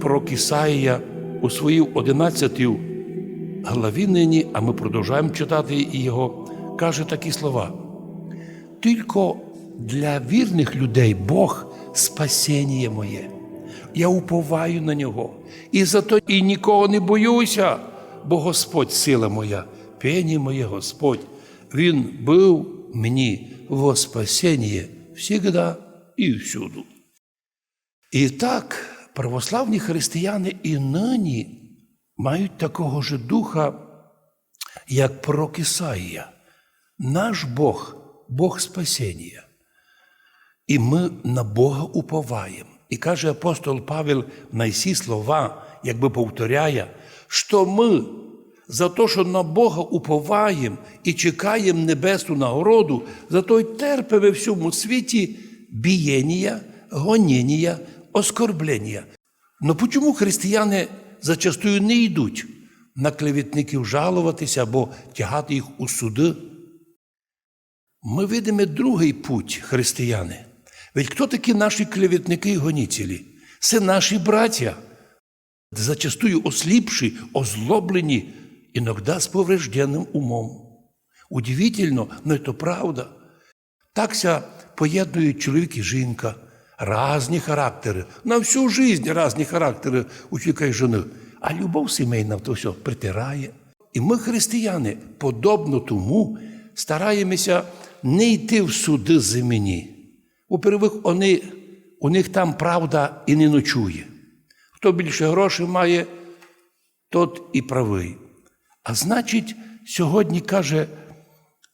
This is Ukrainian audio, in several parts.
Пророк Ісаїя у своїй 11 главі нині, а ми продовжуємо читати його, каже такі слова. Тільки для вірних людей Бог спасіння моє. Я уповаю на нього. І зато і нікого не боюся, бо Господь сила моя, пені моє Господь. Він був мені во спасіння всігда і всюду. І так, православні християни і нині мають такого ж духа, як пророк Ісаїя. Наш Бог Бог спасіння. І ми на Бога уповаємо. І каже апостол Павел на ці слова, якби повторяє, що ми за те, що на Бога уповаємо і чекаємо небесну нагороду, за то й терпимо в всьому світі бієння, гоніння, оскорблення. Ну чому християни зачастую не йдуть на клеветників жалуватися або тягати їх у суди? Ми видимо другий путь християни. Ведь хто такі наші клеветники і гонітелі? Це наші браття, зачастую осліпші, озлоблені, іноді з поврежденним умом. Удивительно, но это правда. Такся поєднують чоловік і жінка, різні характери, на всю життя різні характери у чоловіка жени. А любов сімейна то все притирає. І ми, християни, подобно тому стараємося не йти в суди земні. Во-первых, вони, у них там правда і не ночує. Хто більше грошей має, тот і правий. А значить, сьогодні каже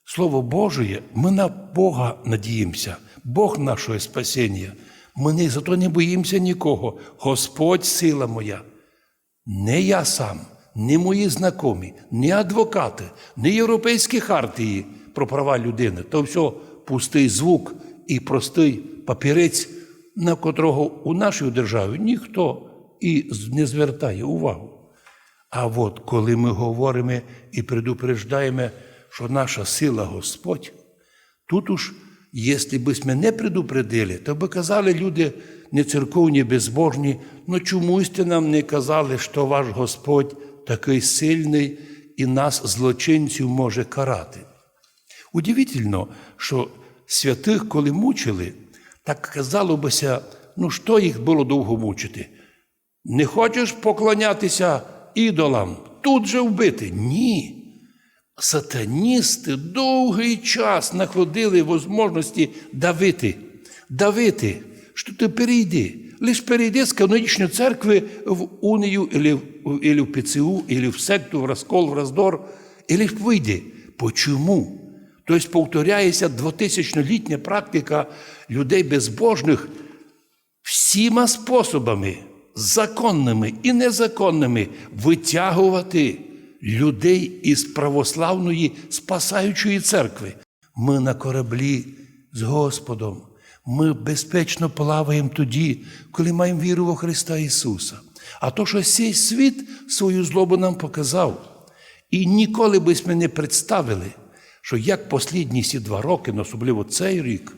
Слово Божє, ми на Бога надіємося, Бог нашого спасіння. Ми зато не боїмося нікого. Господь сила моя. Не я сам, не мої знайомі, не адвокати, не європейські хартії про права людини. То все пустий звук і простий папірець, на котрого у нашій державі ніхто і не звертає увагу. А от коли ми говоримо і предупреждаємо, що наша сила Господь, тут уж, якщо б ми не предупредили, то би казали люди не церковні, безбожні, ну чомусь ти нам не казали, що ваш Господь такий сильний і нас, злочинців, може карати. Удивительно, що святих, коли мучили, так казало бися, ну що їх було довго мучити? Не хочеш поклонятися ідолам, тут же вбити? Ні. Сатаністи довгий час знаходили можливості давити, давити, що ти перейди. Лиш перейди з канонічної церкви в унію, или, или в ПЦУ, или в секту, в розкол, в роздор, і лиш вийди. Почому? Тобто повторяється двотисячнолітня практика людей безбожних всіма способами, законними і незаконними, витягувати людей із православної спасаючої церкви. Ми на кораблі з Господом. Ми безпечно плаваємо тоді, коли маємо віру во Христа Ісуса. А то, що цей світ свою злобу нам показав, і ніколи би ми не представили, що як послідні ці два роки, ну, особливо цей рік,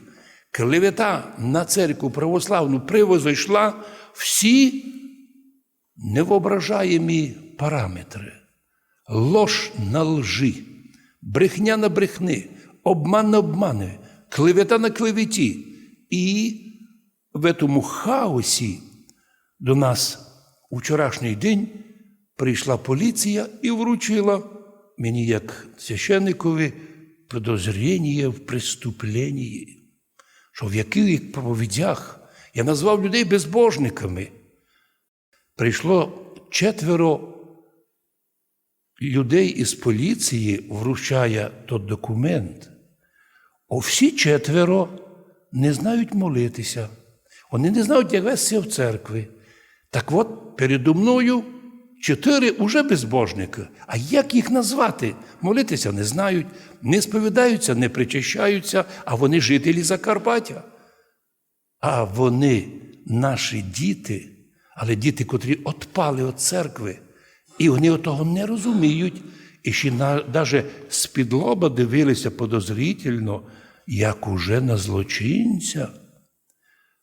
клевета на церкву православну привозойшла всі невоображаємі параметри. Лож на лжи, брехня на брехни, обман на обмани, клевета на клеветі. І в цьому хаосі до нас у вчорашній день прийшла поліція і вручила мені, як священникові, підозріння в преступленні, що в яких проповідях я назвав людей безбожниками. Прийшло четверо людей із поліції, вручає той документ. А всі четверо не знають молитися. Вони не знають, як вестися в церкві. Так от передо мною чотири уже безбожники. А як їх назвати? Молитися не знають, не сповідаються, не причащаються, а вони жителі Закарпаття. А вони наші діти, але діти, котрі відпали від церкви, і вони того не розуміють, і ще навіть з-під дивилися подозрительно, як уже на злочинця.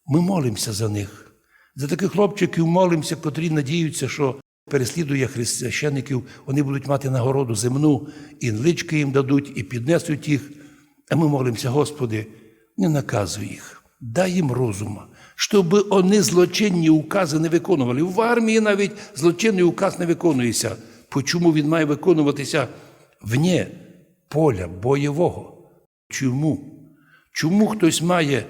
Ми молимося за них. За таких хлопчиків молимося, котрі надіються, що переслідує християників, вони будуть мати нагороду земну, і лички їм дадуть, і піднесуть їх. А ми молимося, Господи, не наказуй їх, дай їм розума, щоб вони злочинні укази не виконували. В армії навіть злочинний указ не виконується. Почому він має виконуватися вне поля бойового? Чому? Чому хтось має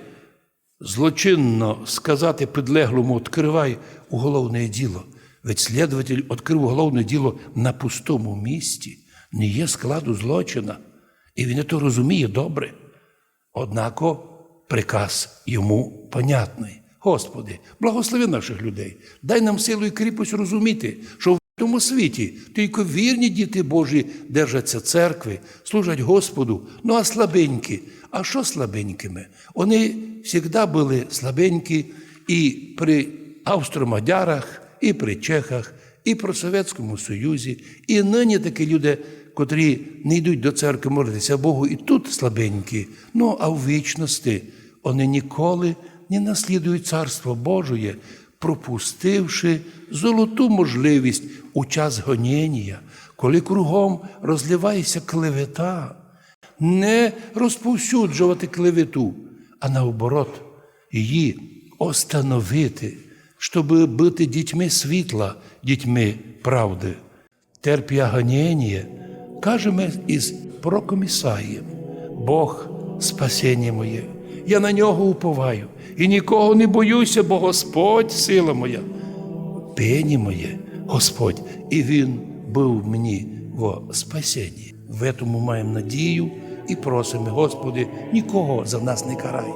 злочинно сказати підлеглому «відкривай уголовне діло»? Ведь слідователь відкрив уголовне діло на пустому місці, не є складу злочина. І він то розуміє добре. Однако приказ йому понятний. Господи, благослови наших людей, дай нам силу і кріпость розуміти, що в тому світі тільки вірні діти Божі держаться церкви, служать Господу, ну а слабенькі. А що слабенькими? Вони завжди були слабенькі і при австромадярах, і при чехах, і при Совєтському Союзі, і нині такі люди, котрі не йдуть до церкви молитися Богу, і тут слабенькі. Ну а в вічності вони ніколи не наслідують Царство Божоє, пропустивши золоту можливість у час гоніння, коли кругом розливається клевета, не розповсюджувати клевету, а наоборот, її остановити, щоб бути дітьми світла, дітьми правди. Терпія гоніння, кажемо із пророком Ісаїєм, Бог спасіння моє, я на нього уповаю. І нікого не боюся, бо Господь сила моя, пені моє, Господь, і Він був мені во спасінні. В этому маємо надію і просимо, Господи, нікого за нас не карай.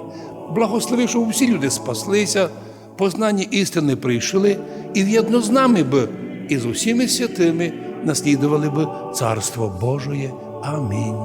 Благослови, щоб всі люди спаслися, познання істини прийшли, і в'єдно з нами б і з усіми святими наслідували би Царство Божоє. Амінь.